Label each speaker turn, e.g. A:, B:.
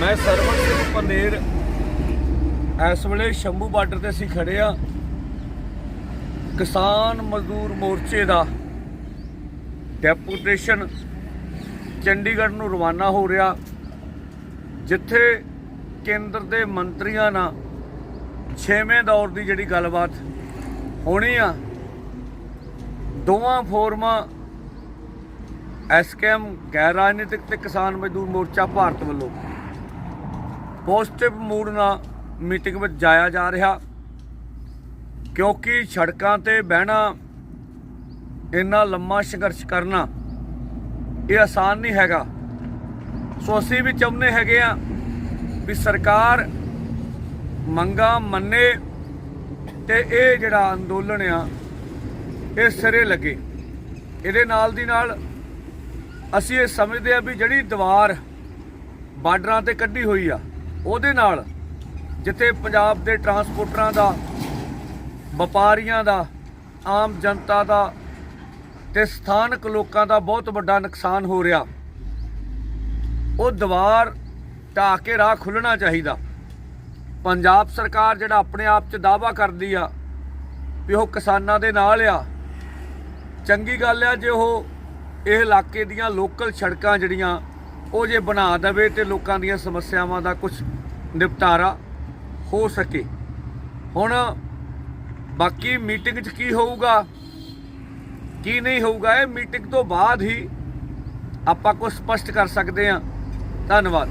A: ਮੈਂ ਸਰਵਣ ਸਿੰਘ ਪਨੇਰ ਇਸ ਵੇਲੇ ਸ਼ੰਭੂ ਬਾਰਡਰ ਤੇ ਅਸੀਂ ਖੜੇ ਆ। ਕਿਸਾਨ ਮਜ਼ਦੂਰ ਮੋਰਚੇ ਦਾ ਡੈਪੂਟੇਸ਼ਨ ਚੰਡੀਗੜ੍ਹ ਨੂੰ ਰਵਾਨਾ ਹੋ ਰਿਹਾ। ਜਿੱਥੇ ਕੇਂਦਰ ਦੇ ਮੰਤਰੀਆਂ ਨਾਲ ਛੇਵੇਂ ਦੌਰ ਦੀ ਜਿਹੜੀ ਗੱਲਬਾਤ ਹੋਣੀ ਆ, ਦੋਵਾਂ ਫੋਰਮਾਂ ਐਸਕੇਐਮ ਗੈਰ ਰਾਜਨੀਤਿਕ ਤੇ ਕਿਸਾਨ ਮਜ਼ਦੂਰ ਮੋਰਚਾ ਭਾਰਤ ਵੱਲੋਂ ਪੋਜ਼ਿਟਿਵ ਮੂਡ ਨਾਲ ਮੀਟਿੰਗ ਵਿੱਚ ਜਾਇਆ ਜਾ ਰਿਹਾ। ਕਿਉਂਕਿ ਸੜਕਾਂ ਤੇ ਬਹਿਣਾ, ਇੰਨਾ ਲੰਮਾ ਸੰਘਰਸ਼ ਕਰਨਾ, ਇਹ ਆਸਾਨ ਨਹੀਂ ਹੈਗਾ। ਸੋ ਅਸੀਂ ਵੀ ਚਾਹੁੰਦੇ ਹੈਗੇ ਆ ਵੀ ਸਰਕਾਰ ਮੰਗਾ ਮੰਨੇ ਤੇ ਇਹ ਜਿਹੜਾ ਅੰਦੋਲਨ ਆ, ਇਹ ਸਿਰੇ ਲੱਗੇ। ਇਹਦੇ ਨਾਲ ਦੀ ਨਾਲ ਅਸੀਂ ਇਹ ਸਮਝਦੇ ਆ ਵੀ ਜਿਹੜੀ ਦੀਵਾਰ ਬਾਰਡਰਾਂ ਤੇ ਕੱਢੀ ਹੋਈ ਆ ਉਹਦੇ ਨਾਲ ਜਿੱਥੇ ਪੰਜਾਬ ਦੇ ਟਰਾਂਸਪੋਰਟਰਾਂ ਦਾ, ਵਪਾਰੀਆਂ ਦਾ, ਆਮ ਜਨਤਾ ਦਾ ਤੇ ਸਥਾਨਕ ਲੋਕਾਂ ਦਾ ਬਹੁਤ ਵੱਡਾ ਨੁਕਸਾਨ ਹੋ ਰਿਹਾ। ਉਹ ਦੀਵਾਰ ਢਾਹ ਕੇ ਰਾਹ ਖੁੱਲਣਾ ਚਾਹੀਦਾ। ਪੰਜਾਬ ਸਰਕਾਰ ਜਿਹੜਾ ਆਪਣੇ ਆਪ 'ਚ ਦਾਅਵਾ ਕਰਦੀ ਆ ਵੀ ਉਹ ਕਿਸਾਨਾਂ ਦੇ ਨਾਲ ਆ। ਚੰਗੀ ਗੱਲ ਆ ਜੇ ਉਹ ਇਹ ਇਲਾਕੇ ਦੀਆਂ ਲੋਕਲ ਸੜਕਾਂ ਜਿਹੜੀਆਂ ਉਹ ਜੇ ਬਣਾ ਦੇਵੇ ਤੇ ਲੋਕਾਂ ਦੀਆਂ ਸਮੱਸਿਆਵਾਂ ਦਾ ਕੁਝ ਨਿਪਟਾਰਾ ਹੋ ਸਕੇ। ਹੁਣ ਬਾਕੀ ਮੀਟਿੰਗ 'ਚ ਕੀ ਹੋਊਗਾ, ਕੀ ਨਹੀਂ ਹੋਊਗਾ, ਇਹ ਮੀਟਿੰਗ ਤੋਂ ਬਾਅਦ ਹੀ ਆਪਾਂ ਕੁਝ ਸਪਸ਼ਟ ਕਰ ਸਕਦੇ ਹਾਂ। ਧੰਨਵਾਦ।